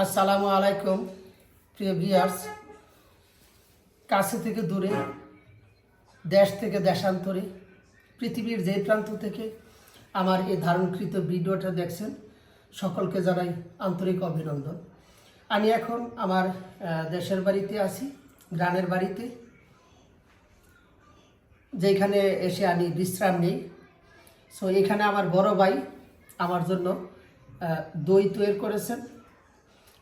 আসসালামু আলাইকুম, প্রিয় ভিয়ার্স কাছে থেকে দূরে, দেশ থেকে দেশান্তরে, পৃথিবীর যে প্রান্ত থেকে আমার এই ধারণকৃত ভিডিওটা দেখছেন, সকলকে জানাই আন্তরিক অভিনন্দন। আমি এখন আমার দেশের বাড়িতে আছি, গ্রামের বাড়িতে। যেখানে এসে আমি বিশ্রাম নেই। সো এখানে আমার বড় ভাই আমার জন্য দই তৈরি করেছেন।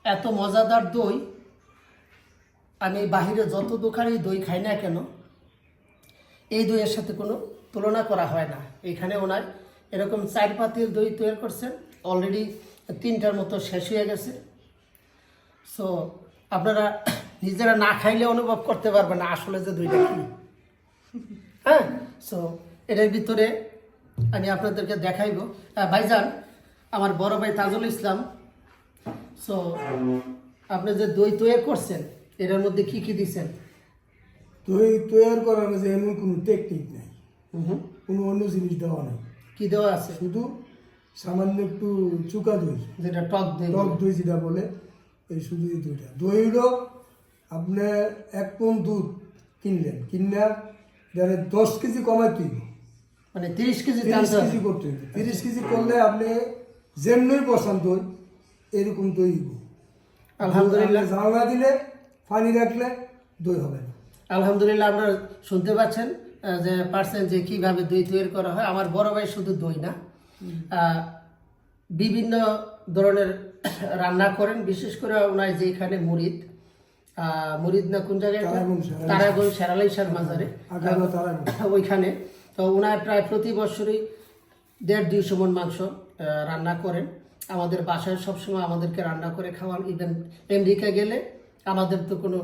এত মজাদার দই, আমি বাহিরে যত দোকানেই দই খাই না কেন, এই দইয়ের সাথে কোনো তুলনা করা হয় না। এখানে ওনার এরকম চার পাতিল দই তৈরি করছেন অলরেডি তিনটার মতো শেষ হয়ে গেছে। সো আপনারা নিজেরা না খাইলে অনুভব করতে পারবেন না আসলে যে দইটা হ্যাঁ? সো এটার ভিতরে আমি আপনাদেরকে দেখাইব। ভাইজান, আমার বড় ভাই তাজুল ইসলাম সো আপনি যে দই তৈরি করছেন এটার মধ্যে কি কি দিচ্ছেন দই তৈরি করার যে এমন কোনো টেকনিক নেই। কোনো অন্য জিনিস দেওয়া নেই। কি দেওয়া আছে? শুধু সামান্য একটু চুকা দই। যেটা টক দই টক দই যেটা বলে এই শুধু এই দইটা। দইগুলো আপনি এক পন দুধ কিনলেন। কিনা যারা দশ কেজি কমাই তুই মানে তিরিশ কেজি তিরিশ কেজি করতে হবে তিরিশ কেজি করলে আপনি যেমনই বসান দই এরকম দই। আলহামদুলিল্লাহ জানলা দিলে পানি রাখলে দই হবে না। আলহামদুলিল্লাহ আপনারা শুনতে পাচ্ছেন যে পারছেন যে কীভাবে দই তৈরি করা হয়। আমার বড় ভাই শুধু দই না। বিভিন্ন ধরনের রান্না করেন। বিশেষ করে ওনার যে এখানে মুরিদ মুরিদ না কোন জায়গায়? তারাগঞ্জ, শেরালি। তারাগঞ্জ মাজারে। ওইখানে। তো ওনার প্রায় প্রতি বছরই দেড় দুইশো মন মাংস রান্না করেন। আমাদের বাসায় সবসময় আমাদেরকে রান্না করে খাওয়ান। ইভেন আমেরিকা গেলে আমাদের তো কোনো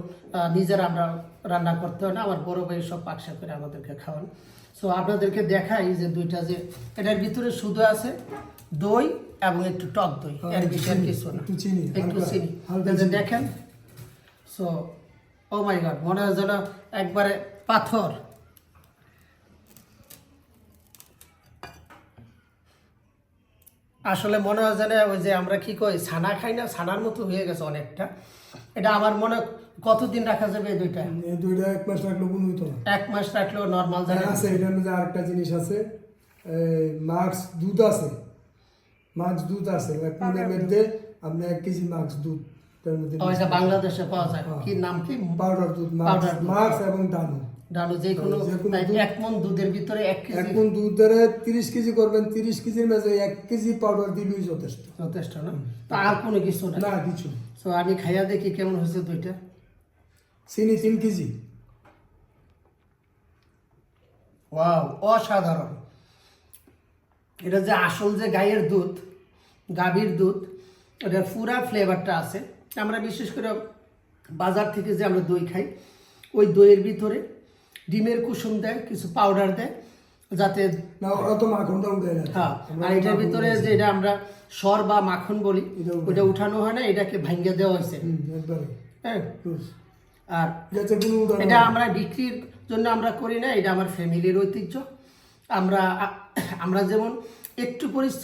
নিজের আমরা রান্না করতে হয় না আমার বড় ভাই সব পাকশা করে আমাদেরকে খাওয়ান। সো আপনাদেরকে দেখাই যে দুইটা যে এটার ভিতরে শুধু আছে দই এবং একটু টক দই এর বেশি আর কিছু না। একটু চিনি, দেখেন সো ও মাই গড মনে হয় যেন একবারে পাথর। আসলে মনে হয় যেন ওই যে আমরা কি কই ছানা খাই না ছানার মতো হয়ে গেছে অনেকটা। এটা আমার মনে কতদিন রাখা যাবে এই দুইটা? এই দইটা এক মাস রাখলে কোনো হইতো না। এক মাস রাখলেও নর্মাল জানে হ্যাঁ, আছে এটার মধ্যে আরেকটা জিনিস আছে। মাক্স দুধ আছে। মাক্স দুধ আছে। এক মনের মধ্যে আপনি এক কেজি মাক্স দুধ তার মধ্যে ও, বাংলাদেশে পাওয়া যায়। কি নাম কি? পাউডার দুধ। মাক্স এবং দানু। ডানু যে কোনো। এক মন দুধের ভিতরে এক এক কেজি। মন দুধ ধরে তিরিশ কেজি করবেন তিরিশ কেজির মাঝে এক কেজি পাউডার দিলেই যথেষ্ট। যথেষ্ট না? তা আর কোনো কিছু না না কিছু তো আমি খাইয়া দেখি কেমন হয়েছে দুইটা। চিনি তিন কেজি। ওয়াও অসাধারণ। এটা যে আসল যে গাইয়ের দুধ গাভীর দুধ এটার পুরা ফ্লেভারটা আছে। আমরা বিশেষ করে বাজার থেকে যে আমরা দই খাই ওই দইয়ের ভিতরে ডিমের কুসুম দেয় কিছু পাউডার দেয় যাতে হ্যাঁ আর এটার ভিতরে যে এটা আমরা সর বা মাখন বলি এটা উঠানো। হয় না এটাকে ভাঙ্গে দেওয়া হয়েছে। হ্যাঁ। আর এটা আমরা বিক্রির জন্য আমরা করি না এটা আমার ফ্যামিলির ঐতিহ্য। আমরা আমরা যেমন একটু পরিশ্রম